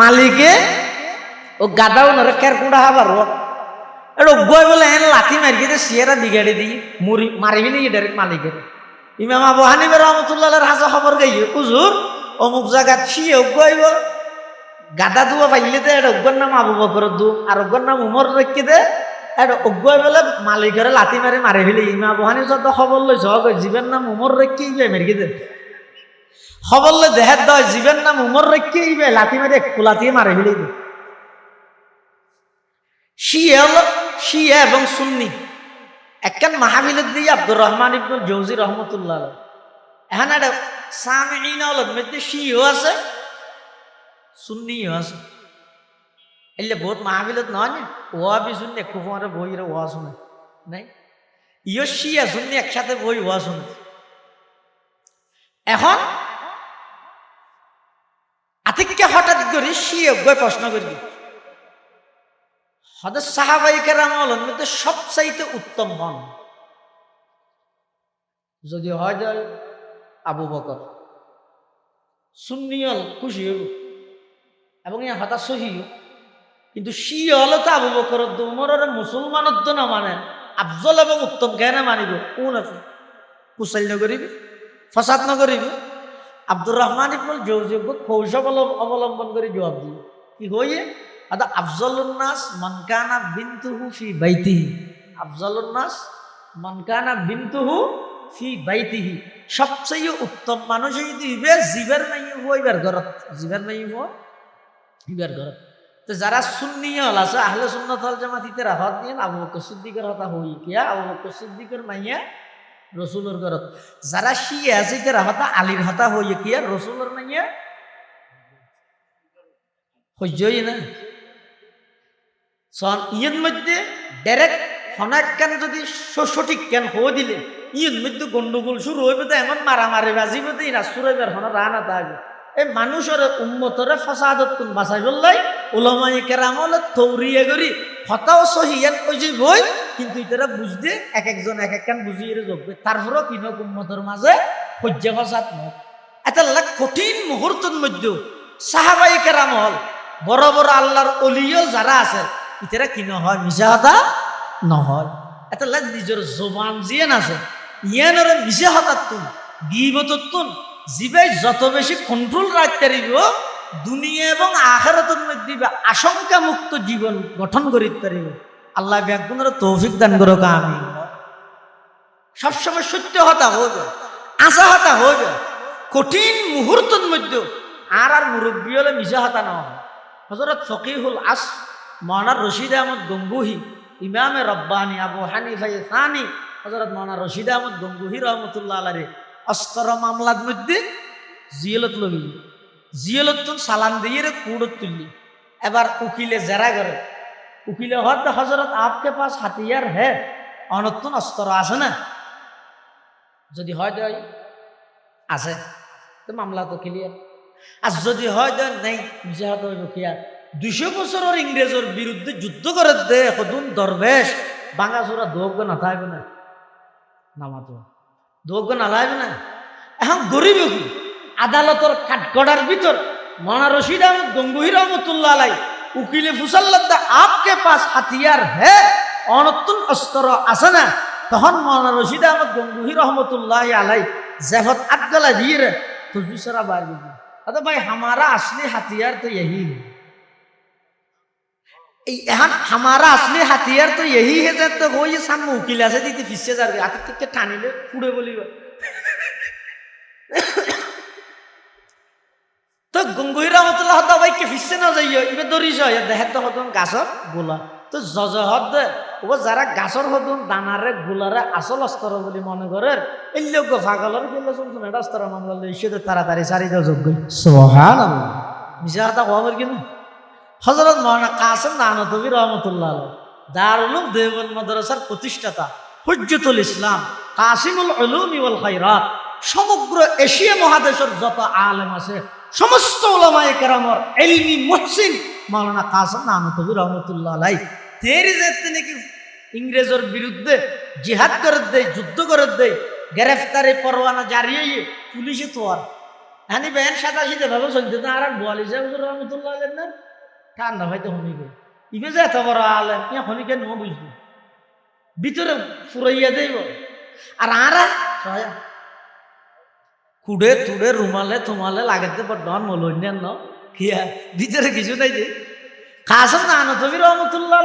মালিকে, ও গাদাও নরে কের কুড়া হাবার এটা গই বলে এন লাথি মারি দিয়ে সিয়েরা বিগাড়ি দিই মুড়ি মারিবি নি ডাইরেক্ট মালিকের ইমাম আবু হানিফা রহমতুল্লাহ হাসা খবর গাই উজুর অমুক জায়গা ছিয়ে গইব গাদা দুয়া পাইলে দে এটা অজ্ঞর নাম আবু বকর দু, আর অজ্ঞর নাম উমর রেখে দে এটা অজ্ঞ বলে মালিকের লাথি মারি মারি ফেলি ইমা আবু হানিফ সব খবর লইছ জীবের নাম উমর রেখে মেরকি দে। খবর লই দেহের দয় জীবের নাম উমর রেখে ইবে লাথি মারি কুলাতি মারি ফেলি শিয়ে শিয়া এবং সুন্নি। একখান মাহাবিলের দিয়ে আব্দুর রহমান ইবনুল জৌজি রহমতুল্লাহ এখন একটা সামিন হলো মধ্যে শিও আছে, সুন্নিও আছে। এলে বহুত মাহাবিলত নহয় নে? ওয়া বি শুননি খুব আমার বই রে ওয়া শুনে। নাই? ইও শিয়া শুননি একসাথে বই ওয়া শুনে। এখন আতিককে হঠাৎ করে শিয়ে প্রশ্ন করবি হঠাৎ সাহাবাই কেরাম হলেন মধ্যে সবচাইতে উত্তম হন যদি হয় যায় আবু বকর। সুন্নিয়ল খুশি হইব। এবং ইয়া হতাশ সহিও কিন্তু হলে তো আবু বকর উমরের মুসলমানের তো না মানে আফজল এবং উত্তম কেন মানিব? কোন আছে? কুশল নগরিবি ফসাদ নগরিবি আব্দুর রহমান ইবনুল জৌজিব কৌশল অবলম- অবলম্বন করে জবাব দিল। কি হইয়ে? আদা আফজলুন্নাস মনকানা বিন্তুহু ফি বাইতিহি। আফজলুন্নাস মনকানা বিন্তুহু ফি বাইতিহি। সবচেয়ে উত্তম মানুষ যদি ইবে জীবের নাই হইবার ঘরত জীবের হই ইবার ঘরত তো যারা সুন্নিয় হল আছে, আহলে সুন্নত হল জামাত ইতে রাহত দিয়ে আবু বকর সিদ্দিকের হতা হই কিয়া আবু বকর সিদ্দিকের মাইয়া রসুলের ঘরত যারা শিয়ে আছে ইতে রাহতা, আলীর হতা হই কিয়া রসুলের মাইয়া? সহ্যই না। সন, ইয়ের মধ্যে ডাইরেক্ট হনাক কেন যদি সঠিক কেন হয়ে দিলে? ইয়ের মধ্যে গন্ডগোল শুরু হইবে তো, এমন মারামারি বাজিবে তো, ইরা সুরাইবার হন, রানা থাকবে এই মানুষের উন্মতরে ফসাদত কোন বাঁচাই বললাই? ওলামাই কেরামলে থৌরিয়ে করি হতাও সহিয়ান কই যে বই কিন্তু ইতারা বুঝতে এক একজন এক একখান বুঝিয়ে যোগবে তারপরেও কিনক উন্মতর মাঝে ফসাদ নয় এটা কঠিন মুহূর্তের মধ্যে সাহাবাই কেরাম হল, বড় বড় আল্লাহর অলিও যারা আছে ইতারা কি নহয় মিছা হতা নহয় এটা নিজের জবান জিয়ান আছে ইয়ানরে মিছা হতার তুন গিবতর তুন জিবাই যত বেশি কন্ট্রোল রাখতে পারিব, দুনিয়া এবং আখারতের মধ্যে আশঙ্কা মুক্ত জীবন গঠন করিতে পারিব। আল্লাহ তৌফিক দান করো আমি সবসময় সত্য হতা হইবে, আশা হতা হইবে, কঠিন মুহূর্তের মধ্যে আর আর মুরব্বী হলে মিশা হতা না হজরত ফকিহুল আস মৌলানা রশিদ আহমদ গঙ্গুহি, ইমামে রব্বানি আবু হানিফাই সানি হজরত মৌলানা রশিদ আহমদ গঙ্গুহি রহমতুল্লাহ আলারে অস্তর মামলার মধ্যে জিয়লত লবি জিয়লত সালান দিয়ে কুড়ত তুললি। এবার উকিলে জেরা করে উকিলে হদ হজরত আপকে পাস হাতিয়ার হে। অনতুন অস্ত্র আছে না? যদি হয় যায় আছে। তো মামলা তো ক্লিয়ার আর যদি হয় যায় নেই। হইব কিয়া দুশো বছরের ইংরেজের বিরুদ্ধে যুদ্ধ করে দে, সদুন দরবেশ। বাঙা চোরা দোগ্য না থাকবে না। নামাতো দোগ্য না লাগবে না। এখন গরিব আদালতর কাঠগড়ার ভিতর মনা রশিদ আহমদ গঙ্গুহি রহমতুল্লাহ আলাই উকিলে ফুসাল্লাদ্দা আপকে পাস হাতিয়ার হে অনতুন অস্ত্র আছে না তখন মৌলানা রশিদ আহমদ গঙ্গুহি রহমতুল্লাহ আলাই জেফত আটগলা দিয়ে রে তো दूसरा बार भी अरे भाई हमारा असली हथियार तो यही है এই এখন हमारा असली हथियार तो यही है যে তো ওই সামনে উকিল আছে দিতে ফিসে যাবে আতে থেকে টানিলে পুড়ে বলিব তো গঙ্গুই রহমতুল্লাহ হতা ভাই ফিসে না যাইও ইবে দরিস হয় দেহে তো হতন গাছর গোলা। তো জজ হদ দে। ও যারা গাছর হতন দানারে গোলারে আসল অস্ত্র বলি মনে করে এই লোক ফাগলর গেলে শুনছো এটা অস্ত্র মামলা লই সে তাড়াতাড়ি সারি দেওয়া যোগ্য সোহান মিশা কথা খবর কিন্তু হজরত মৌলানা কাসেম নানতবি রহমতুল্লাহ আলাই দারুল দেওবন মাদ্রাসার প্রতিষ্ঠাতা হুজ্জতুল ইসলাম কাসিমুল উলুম ওয়াল খায়রাত সমগ্র এশিয়া মহাদেশের যত আলেম আছে সমস্ত ওলামায়ে কেরামর এলমি মুহসিন মাওলানা কাসেম নানতবি রহমতুল্লাহ আলাই তেরি যে তিনি কি ইংরেজের বিরুদ্ধে জিহাদ করে দেয়, যুদ্ধ করে দেয় গ্রেফতারি পরোয়ানা জারি হয়ে পুলিশে তো আর হানি বেন সাদা শীতে ভাবে চলতে না আর বোয়ালি হুজুর রহমতুল্লাহ আলেন না? ঠান্ডা ভাইতে শুনিবে। ইবে যে এত বড় আলেন ইয়া শুনিকে নো বুঝব? ভিতরে ফুরাইয়া দেব আর আরা কুড়ে তুড়ে রুমালে তোমালে লাগাতে পার ডন মলন্যান ন। কিয়া ভিতরে কিছু নাই যে। খাসম না আনো তুমি রহমতুল্লাহ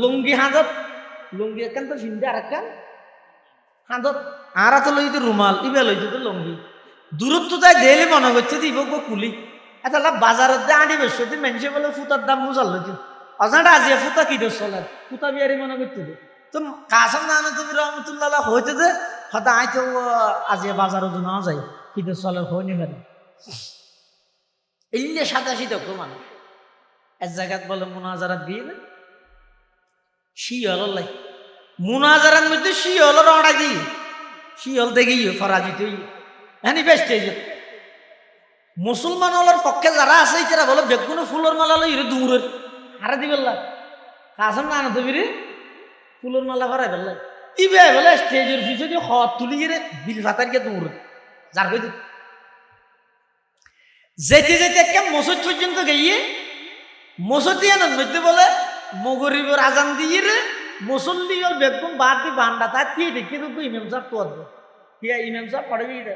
লুঙ্গি হাঁদত, লুঙ্গি একান তো ফিন্দে আর একান হাঁদত আরা তো লইতে রুমাল, ইবে লইতে তো লুঙ্গি। দূরত্ব তাই দেলে মনে করছে দিব গো কুলি। এটা বাজারত দিয়ে আনি বেশ মেনছে বলে ফুটার দাম বুঝাল লইতে। অজানটা আজি ফুটা কি দোষ চলে ফুটা বিয়ারি মনে করতে তো কাসম না আনো তুমি রহমতুল্লাহ হইতে দে হয়তো আই তো আজি বাজারও না যায় কি দোষ চলে হয়নি ফেলে এই যে সাতাশি দেখো মানুষ। এক জায়গাত বলে মোনাজারাত দিয়ে না শিয়ল লাই মোনাজারার মধ্যে শিয়ল রড়া দিই। শিয়ল দেখি ফরাজিত হ্যাঁ বেস্ট মুসলমান হলার পক্ষে যারা আছে তারা বলে বেগুনো ফুলের মালা লই রে দূরের হারা দি বললা কাসম না আনতে বিরে ফুলের মালা ভরাই বললা ইবে বলে স্টেজের পিছনে হত তুলি রে বিল ফাতার কে দূর যার কই যেতে যেতে একটা মসজিদ পর্যন্ত গিয়ে মসজিয়ানের মধ্যে বলে আজান দিয়ে রে মুসল্লি ওর বেগম বাদ দি বান্ডা তার দিয়ে দেখি তো ইমাম সাহেব তো কিয়া ইমাম সাহেব পড়বে এটা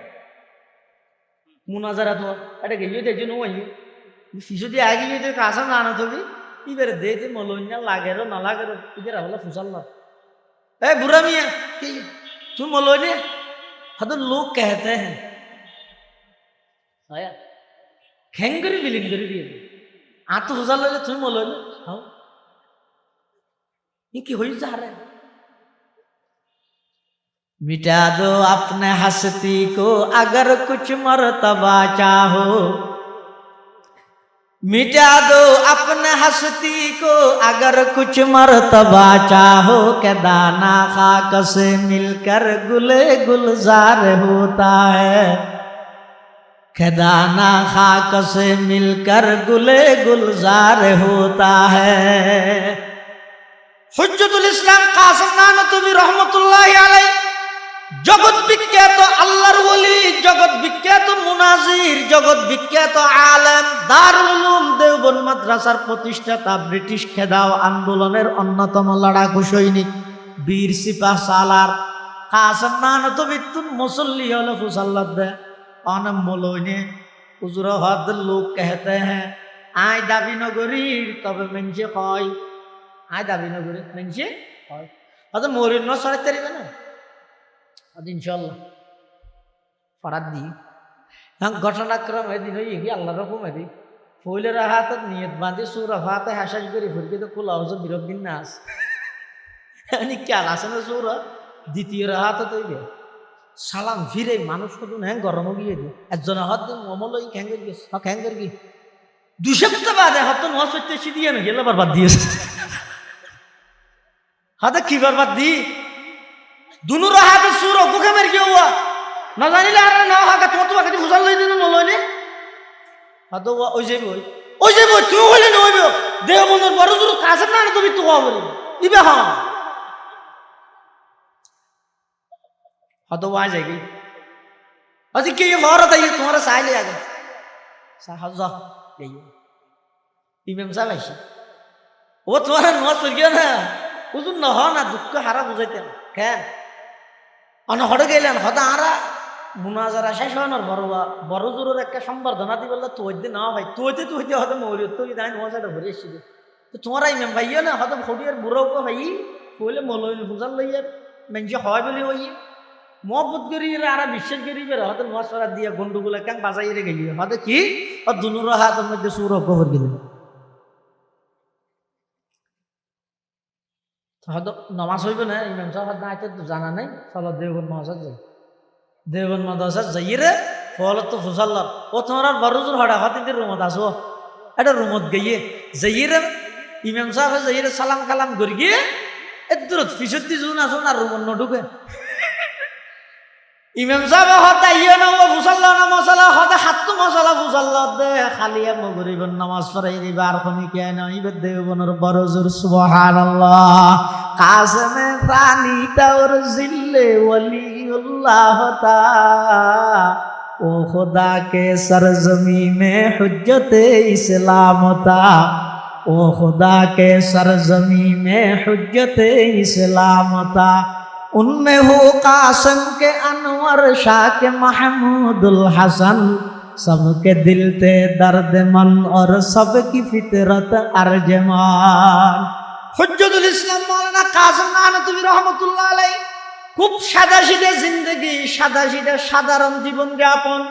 মুনাজারা এটা গেইয়ে দেখছি নো শিশু দিয়ে আগে গিয়ে কাঁচা না আনো তুমি ইবারে দে যে মলইনা লাগে না লাগে ইদের হলে ফুসাল না। এ বুড়া মিয়া কি তুই মলইনে হয়তো লোক कहते हैं आया খেঙ্গরি বিলিং করে দিয়ে আত ফুসাল লইলে তুমি মলইনে হাও ये की हुई जा रहा है मिटा दो अपने हस्ती को अगर कुछ मरतबा चाहो मिटा दो अपने हस्ती को। अगर कुछ मरतबा चाहो के दाना खाक से मिलकर गुले गुलजार होता है। खदाना खाक से मिलकर गुले गुलजार होता है। हजतुल इस्लाम कासम नानतुबी रहमतुल्लाह अलैह। জগৎ বিখ্যাত আল্লাহর বলি জগৎ বিখ্যাত মুনাজির, জগৎ বিখ্যাত আলম দারুলুম দেওবন মাদ্রাসার প্রতিষ্ঠাতা, ব্রিটিশ খেদাও আন্দোলনের অন্যতম লড়াকু সৈনিক, বীর সিপাহ সালার। কাসম নানতবিত্তুন মুসল্লি হল ফুসাল্লাদ দে। অনম বলইনে হুজুর হদ লোক কেহতে হ্যাঁ আয় দাবি নগরী তবে মেনছে কয়? আয় দাবি নগরীর, মেনছে কয়? হয়তো মরিন সরাইতে পারিবে না? হয়তো ইনশাল্লাহ ফরাত দি। ঘটনাক্রম এদিন হয়ে গিয়ে আল্লাহ রকম এদিন ফইলের হাতত নিয়ত বাঁধি, সুর হাতে হাসাস করে ফুরকে তো খোলা হচ্ছে বিরোধ দিন না আছে এনি কেন আছে না সুর? দ্বিতীয় হাতত হইবে। সালাম ফিরে, মানুষ কত হ্যাঁ গরম গিয়ে দি। একজন হাত মমল ওই খ্যাঙ্গের গিয়ে খ্যাঙ্গের গিয়ে। দুই সপ্তাহ বাদে হয়তো ন সত্যি দিয়ে না গেলে বারবার দিয়েছে। হাতে কি বরবাদ দি? দুনুর হাতে সুর অকুকে মেরে কি হুয়া? না জানিলে আর না হাকা, তোমার তোমাকে ফুসাল লই দিন নলইনি হাতে ওই যাইব ওই যাইব তুই হইলে নইব দেহ বন্ধুর বড় দূর কাছে না তুমি তো বলি ইবে হ্যাঁ হাতে ওয়া যাই আজি কি হর তাই তোমার সাইলে আগে? সাহাজ যাই ইমাম সাহেব আইসি ও তোমার নোয়া চলিও না? বুঝুন নহ না দুঃখ হারা বুঝাইতেন কেন অন হড়ে গেলেন, হদা আরা। মুনাজারা শেষ হওয়ার বড় বড় জোরের একটা সম্বর্ধনা দি তো না ভাই তুইতে তুইতে হয়তো মৌলি তো দাঁড়ি সাথে ঘুরে এসেছিল। তো তোমার এই ভাইও না হয়তো ফটিয়ার বুড়ো ভাই, কইলে মলইন ফুজাল লইয়ে মেঞ্জে হয় বলে হইয়ে মহব্বত করি আর বিশ্বাস করি বের নোয়া সরা দিয়ে গন্ডুগুলো কেন বাজাই রে গেলি হয়তো কি? আর দুনুর হাতের মধ্যে সুর অগ্রহর গেলেন। হয়তো নমাজ হইব না ইমাম সাহেব না আইতে তো জানা নাই চলো দেওবন মাদ্রাসাত যাই দেওবন মাদ্রাসাত যাই রে ফলত তো ফুসাল্লার ও তোমার আর বড়জোর হঠাৎ হাতে রুমত আসো এটা রুমত গিয়ে যাই রে ইমাম সাহেব যাই রে সালাম কালাম করি গিয়ে এত দূরত পিছত দি জুন আসুন না রুমত নঢুকে। ইমাম সাহেব হতা ইয়ে নাম ফুসাল্লা না মশালা হাত তো মশালা ফুসাল্লা, দে খালিয়া গরিব নামাজ পড়াই দিবা, আর কমি কে না ইবে দেবনের বড় জোর, সুবহানাল্লাহ। কাসমে প্রাণী তাওর জিল্লে ওলিউল্লাহ তা ও খোদা কে সরজমি মে হুজতে ইসলাম তা ও খোদা কে সরজমি মে হুজতে ইসলাম তা उनमें हो कासम के अनवर शाह के महमूदुल हसन सबके दिल ते दर्द मन और सबकी फितरत अर्जमान হজ্জতুল ইসলাম মৌলানা কাজম নানতুবি রহমতুল্লাহ আলাই খুব সাদা সিধে জিন্দগি সাদা সিধে সাধারণ জীবন যাপন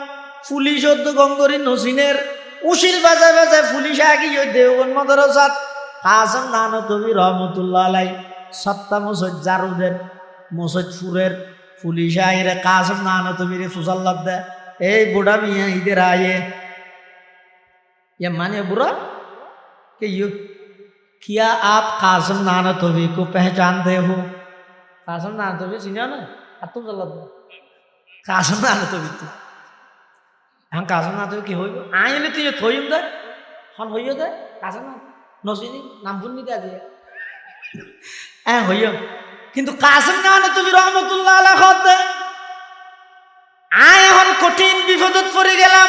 পুলিশ অদ্দ গঙ্গরি নসিনের উশিল বাজায় বাজায় পুলিশ আগি দেওগন মদরসাত কাজম নানতুবি রহমতুল্লাহ আলাই সত্তা মুসদ জারুদের মুসদ ফুরের পুলিশ আইরে কাজম নানতুবিরে ফুসাল্লাদ দে এই বুড়া মিয়া ইদের আয়ে ये माने बुरा कि यू क्या आप कासम नानतोवी को पहचानते हो कासम नानतोवी चिन्ह ना আর তুমি চল কাসম নানতোবি তো এখন কাসম নানতোবি কি হইব আইলে তুই থইম দে হন হইও দে কাসম না নসিনি নাম শুনি দে আজি হ্যাঁ হইও কিন্তু কাসম নানতোবি রহমতুল্লাহ আলাইহ দে। আয় এখন কঠিন বিপদত পড়ে গেলাম।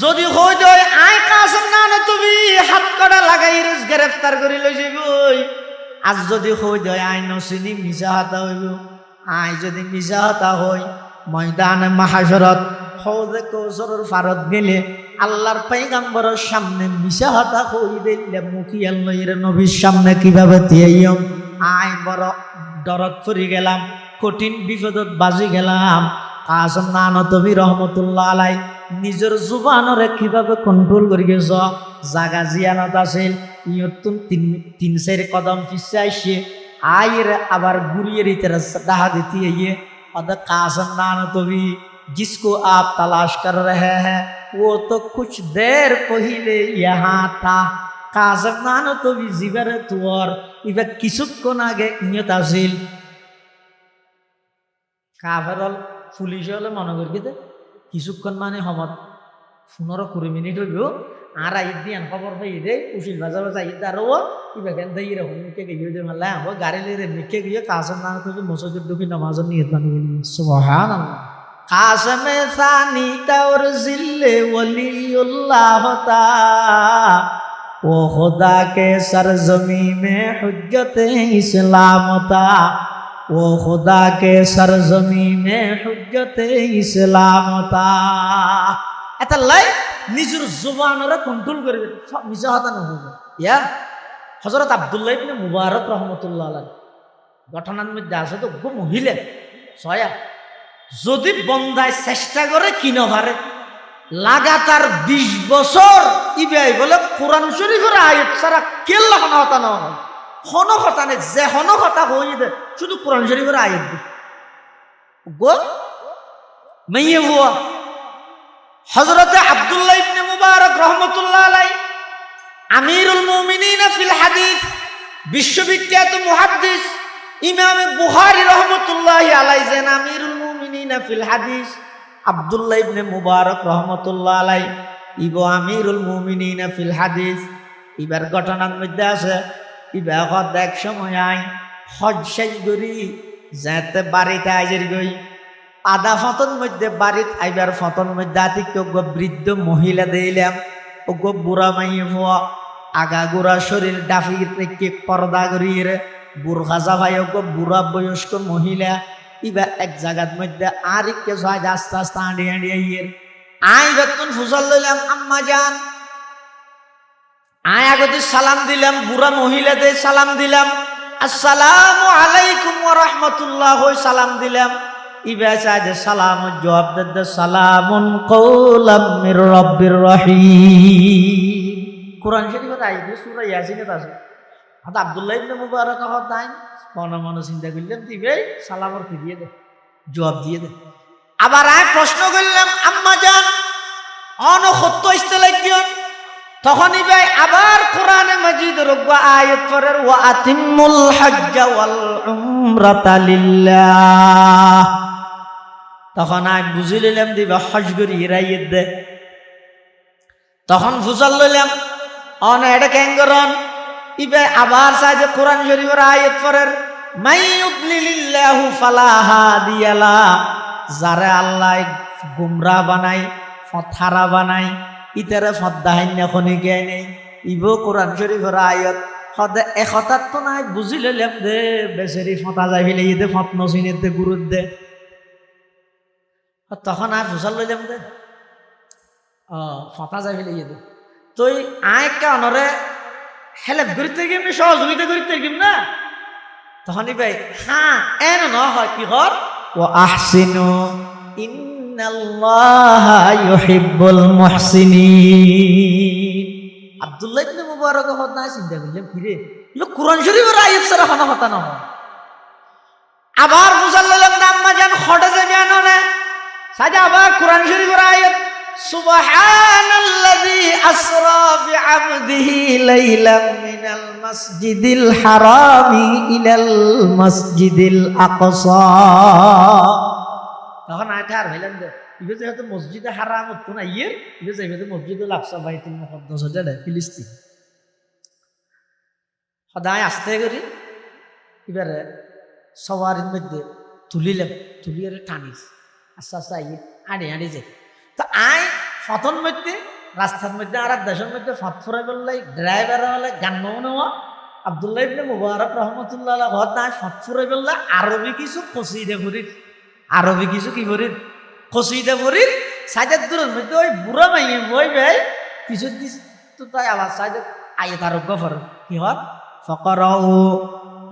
যদি হই যায় আয় কাসম না না তুমি হাত কড়া লাগাই রেস গ্রেফতার করে লই যাবই আজ যদি হই যায় আই নসিনি মিশা হাতা হইব। আই যদি মিশা হাতা হই, ময়দানে মাহাজরত হৌদে কৌসরের ফারত গেলে আল্লাহর পাইগাম্বরের সামনে মিশা হাতা হই দিলে মুখিয়াল নবীর সামনে কীভাবে দিয়াইম আই বড় ডরত ফুরি গেলাম কঠিন বিপদত বাজি গেলাম কাসম নানতবি রহমতুল্লাহ আলাই নিজের জুবানরে কিভাবে কন্ট্রোল করি গেছ জাগা জিয়ানত আছিল ইয়তুন তিন তিন চার কদম পিছে আইসে আইর আবার গুড়িয়ে দিতে ডাহা দিতে ইয়ে अद कासम नानतबी जिसको आप तलाश कर रहे हैं वो तो कुछ देर पहले यहाँ था কাজম নানতবি জিবারে তোর ইবা কিছুক্ষণ আগে নিয়ত আছিল। কাফেরল পুলিশ হলে মনে করি দে কিছুক্ষণ মানে সমত পনেরো কুড়ি মিনিট হইব আর আই দিয়ে খবর পাই দে, উচিল বাজা বাজা আই ও ইবা কেন দেই রে হুমকে গিয়ে দে মাল্লা হো গাড়ি লে রে মিকে গিয়ে কাসম না তো মসজিদ ঢুকি নামাজ নিয়ত বানি সুবহানাল্লাহ। কাসম সানি তাওর জিল্লে ওলিউল্লাহ তা। ও खुदा के सरजमी में हजत इस्लाम था वो खुदा के सरजमी में हजत ইসলাম তা এটা লাই নিজের জুবানরে কন্ট্রোল করবে সব মিশা হতা নহব ইয়া হজরত আবদুল্লাহ ইবনে মুবারক রহমতুল্লাহ আলাইহি ঘটনার মধ্যে আছে তো গো মহিলা ছয়া যদি বন্দায় চেষ্টা করে কি নভারে লাগাতার বিশ বছর ইবাই বলে কোরআন শরীফের আয়ত ছাড়া কেল্লা হনা হতা নহয় হন কথা নেই যে হন কথা হই দে শুধু কোরআন শরীফের আয়াত গো, মেয়ে হুয়া, হযরতে আব্দুল্লাহ ইবনে মুবারক রাহমাতুল্লাহ আলাই আমিরুল মুমিনিন ফিল হাদিস, বিশ্ববিখ্যাত মুহাদ্দিস ইমাম বুখারী রাহমাতুল্লাহ আলাই যেন আমিরুল মুমিনিন ফিল হাদিস আব্দুল্লাহ ইবনে মুবারক রাহমাতুল্লাহ আলাই, ইব আমিরুল মুমিনিন ফিল হাদিস। ইবার ঘটনার মধ্যে আছে, ইবা দেখ সময় আই, হজ সাই করি যাতে বাড়িতে আইজের গই আধা ফতন মধ্যে বাড়িত আইবার ফতন মধ্যে আতিক গো বৃদ্ধ মহিলা দিলাম ও গো বুড়া মাইয়ে হওয়া আগা গোড়া শরীর ডাফি পর্দা করিয়ে বুড়া ভাই ও বুড়া বয়স্ক মহিলা ইবা এক জায়গার মধ্যে আস্তে আস্তে আঁড়ি আঁড়ি আইয়ের আই বেতন ফুসল লইলাম, আম্মা যান। আয় আগতে সালাম দিলাম, বুড়া মহিলাদের সালাম দিলাম। আসসালামু আলাইকুম রাহমাতুল্লাহ, সালাম দিলাম। ইবা চাইদে সালাম, জবাব দে সালামুন কওলাম রাব্বির রহিম। কোরআন শরীফের আইবে সূরা ইয়াসিনে আছে। হাত আব্দুল্লাহ ইবনে মুবারক দাইন মনে মনে চিন্তা করলাম দিবে সালামর দিয়ে দে? জবাব দিয়ে দে। আবার আয় প্রশ্ন করলাম, আম্মা জান, অন সত্য লাগিয়ন তখনই ভাই আবার কোরআনে মাজিদ রব্বা আয়াত পরের ওয়া আতিমুল হজ্জ ওয়াল উমরাতা লিল্লাহ। তখন আই বুঝি লইলাম দিবা হজ করি হিরাইয়ের দে। তখন ফুসল লইলাম অন এটা ক্যাঙ্গরন ইবে আবার সাজে কোরআন শরীফের আয়াত পরের মাই ইউদলিলিল্লাহু ফালা হাদিয়ালা যারে আল্লাহ গুমরা বানাই ফথারা বানাই ইতারে ফদ্দাহান্য খনিকে নেই ইব কোরআন শরীফের আয়ত সদে এশতাত তো নাই, বুঝি লইলাম দে, বেচেরি ফটা যাই ফেলে ইদে ফট নচিনে দে গুরুত দে। তখন আর ফুসাল লইলাম দে। অ ফটা যাই ফেলে ইয়ে দে তুই আয় কে অনরে হেলে করিতে গেমনি সহযোগিতা করিতে গেম না? তখন ভাই হ্যাঁ এন ন হয় কি হর? ও আহসিনু। আব্দুল্লাহ ইবনে মুবারক হত না চিন্তা করলাম ফিরে লো কোরআন শরীফের আয়াত সারা হনা হতা না। আবার মুসাল্লাম নাম মাজান হঠাৎ জানো না? সাজা আবার কোরআন শরীফের আয়াত সুবহানাল্লাহ। أسرى بعبده ليلا من المسجد الحرام إلى المسجد الأقصى তখন আয়টা আর হইলেন দে ইবে যেহেতু মসজিদে হারাম হতো না ইয়ে ইবে যেহেতু মসজিদে লাফসা বাইতুল মুকদ্দাস হতে দেয় ফিলিস্তিন সদায় আস্তে করি এবারে সবারির মধ্যে তুলিলাম তুলিয়ে টানিস আস্তে আস্তে আইয়ে আড়ে আড়ে যাই তো আই ফতন মধ্যে রাস্তার মধ্যে আর এক দেশের মধ্যে ফত ফুরাই বললাই ড্রাইভার হলে গান নেওয়া আবদুল্লাহ ইবনে মুবারক রহমতুল্লাহ ঘর নাই ফত ফুরাই বললা আরবি কিছু কসিদে ফুরির আরবি কিছু কি ফুরির কসিদে ফুরির সাইদের দূরের মধ্যে ওই বুড়া মাইয়ে বই ভাই কিছু দিস তো তাই আবার সাইদের আইয়ে তার গফর। কি হত ফকরাউ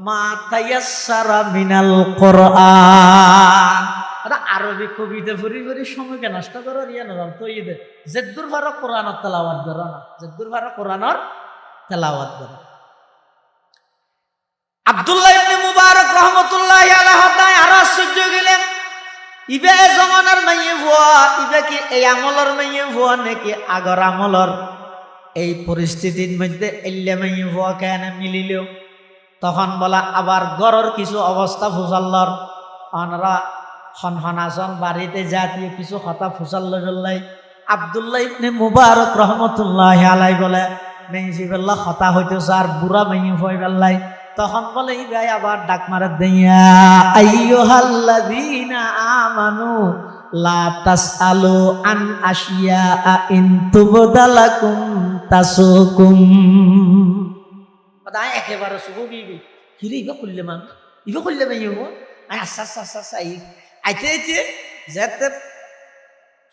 মা তায়াসসারা মিনাল কোরআন। এটা আরবি কবিতা ফুরি ফুরি সময়কে নষ্ট করার ইয়ে তো জেদ্দুর ভারত কোরআনের তেলাওয়াত করো না জেদ্দুর ভারত কোরআনের তেলাওয়াত করো। আব্দুল্লাহ ইবনে মুবারক আলাইহি আর আশ্চর্য গেলেন ইবে জমানার ভুয়া, ইবে কি এই আমলর মাইয়ে ভুয়া নাকি আগর আমলর? এই পরিস্থিতির মধ্যে মাইয়ে ভুয়া কেন মিলিল? তখন বলা, আবার গড়র কিছু অবস্থা ফুসাল্লর অনরা হনহনাসন বাড়িতে জাতীয় কিছু কথা ফুসাল্ল জল্লাই আবদুল্লাহ ইবনে মুবারক রহমতুল্লাহ আলাই বলে মেঞ্চি বেল্লা হতা হইতে আর বুড়া মেয়ে হয়ে বেল্লাই তখন বলে এই ভাই, আবার ডাক মারে দিয়া আইয়ুহাল্লাযীনা আমানু, লা তাসআলু আন আশিয়া ইন তুবদালাকুম তাসুকুম। তাই একেবারে শুভ বিবি হিরে ইবা করলে মান ইবা করলে হব? আই আচ্ছা আচ্ছা আচ্ছা আচ্ছা আইতে আইতে যেতে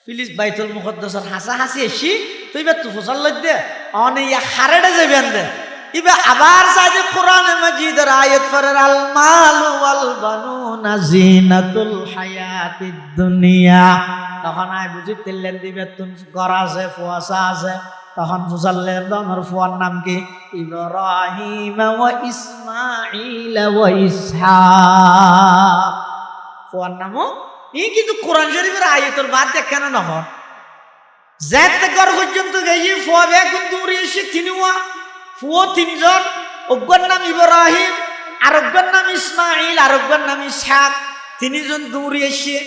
ফিলিস বাইতুল মুকদ্দাসের হাসা হাসি এসি তুই বা তু ফসল দে, অনে ইয়া খারেডে যাবেন দে। ইবে আবার সাজে কোরআন মাজিদের আয়াত পরের আল মাল ওয়াল বানুনা জিনাতুল হায়াতিদ দুনিয়া। তখন আই বুঝি তেলেন দিবে, তুন ঘর আছে ফুয়াশা আছে। তখন ফুসাল্লের দনের ফুয়ার নাম কি? ইব্রাহিম ওয়া ইসমাঈল ওয়া ইসহাক। ফুয়ার নামও ই কিন্তু কোরআন শরীফের আয়াতের বাদ দেখান না হন যেতে ঘর পর্যন্ত গেছি ফুয়া বেগ দূরে এসে তিনিওয়া ফুয়ো তিনজন। অজ্ঞার নাম ইব্রাহিম আরোগ্যের নাম ইসমাইল আরোগ্যের নাম ইসহাক। তিনজন দূরে এসে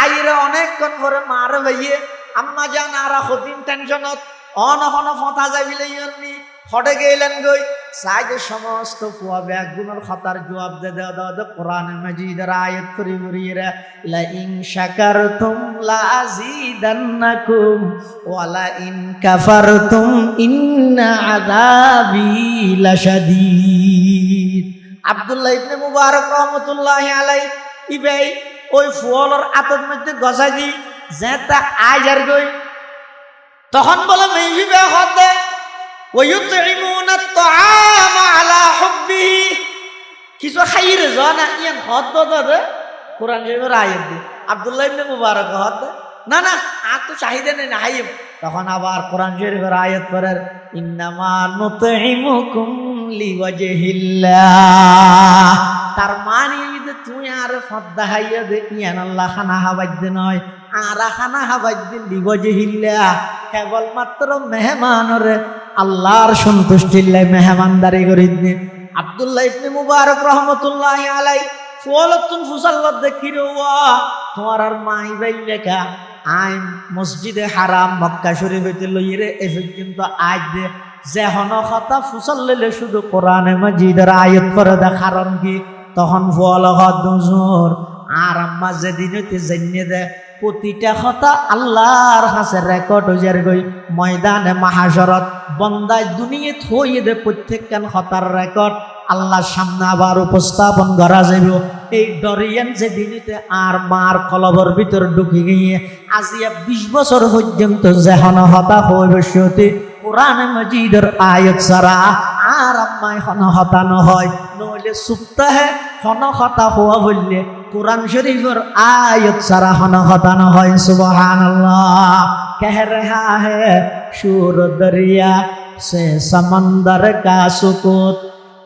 আইরে অনেকক্ষণ পরে মার ভাইয়ে আম্মা যান আরা সদিন টেনশনত? অন অহন ফতা যাবিলে ফটে গেলেন গই? সাইজে সমস্ত ফুয়া ব্যাগুনের খাতার জবাব দে দেওয়া দেওয়া দে কোরআন মজিদের আয়াত লা ইন শাকারতুম লা ওয়া লা ইন কাফারতুম ইন্না আযাবি লাশাদীদ। আব্দুল্লাহ ইবনে মুবারক রাহমাতুল্লাহি আলাই ইবাই ওই ফুয়ালর আতর মধ্যে গসাই দি যেটা আইজার গই। তখন বলে মেহবি বে ويطعمون الطعام على حبه কিছু খাইরে জানা ইয়ান হদ দদে কোরআন শরীফের আয়াত দি আব্দুল্লাহ ইবনে মুবারক হদ না না আর তো চাহিদা নেই না হাইম তখন আবার কোরআন শরীফের আয়াত পরের ইন্নামা নুতইমুকুম লিওয়াজহিল্লাহ তার মানে যে তুই আর ফদ্দা হাইয়া দে ইয়ান আল্লাহ খানা হাবাইদ নয় আর খানা হাবাইদ লিওয়াজহিল্লাহ কেবলমাত্র মেহমানরে আল্লাহর সন্তুষ্টির লাই মেহমানদারি করি দিন আব্দুল্লাহ ইবনে মুবারক রহমতুল্লাহ আলাই ফুয়ালতুন ফুসাল্লাত দেখি রে তোমার আর মাই বাই লেখা আই মসজিদে হারাম মক্কা শরীফ হইতে লইরে এ পর্যন্ত আজ দে যে হন কথা ফুসল লইলে শুধু কোরআনে মজিদের আয়াত করে দে কারণ কি? তখন ফুয়াল দুজুর আর আম্মা যেদিন হইতে জানিয়ে দে প্রতিটা কথা আল্লাহর হাসে রেকর্ড হইয়ার গই। ময়দানে মাহাসরত বন্দায় দুনিয়ে থইয়ে দে প্রত্যেকখান হতার রেকর্ড আল্লাহর সামনে আবার উপস্থাপন করা যাইব। এই ডরিয়ান যেদিনতে আর মার কলবর ভিতর ঢুকে গিয়ে আজিয়া বিশ বছর পর্যন্ত যেহন হতা হইব সতী। কোরআন মজিদের আয়ত ছাড়া আর আম্মাই হন হতা নহয় নইলে সুপ্তাহে হন হতা হওয়া বললে কোরআন শরীফের আয়ত ছাড়া হন হতা নহয় সুবহান আল্লাহ কহ রহা হে সুর দরিয়া से समंदर का सुकूत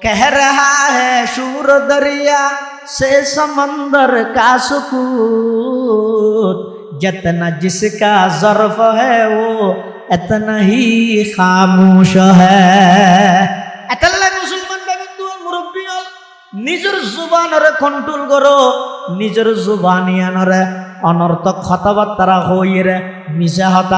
कह रहा है शूर दरिया से समंदर का सुकूत जितना जिसका जर्फ है वो इतना ही खामोश है এতাল্লাই মুসলমান বাবিন্দু মুরব্বী হল নিজের জুবানরে কন্ট্রোল করো নিজের জুবানিয়ানরে অনর্থক কথাবার্তারা হইরে মিশে হতা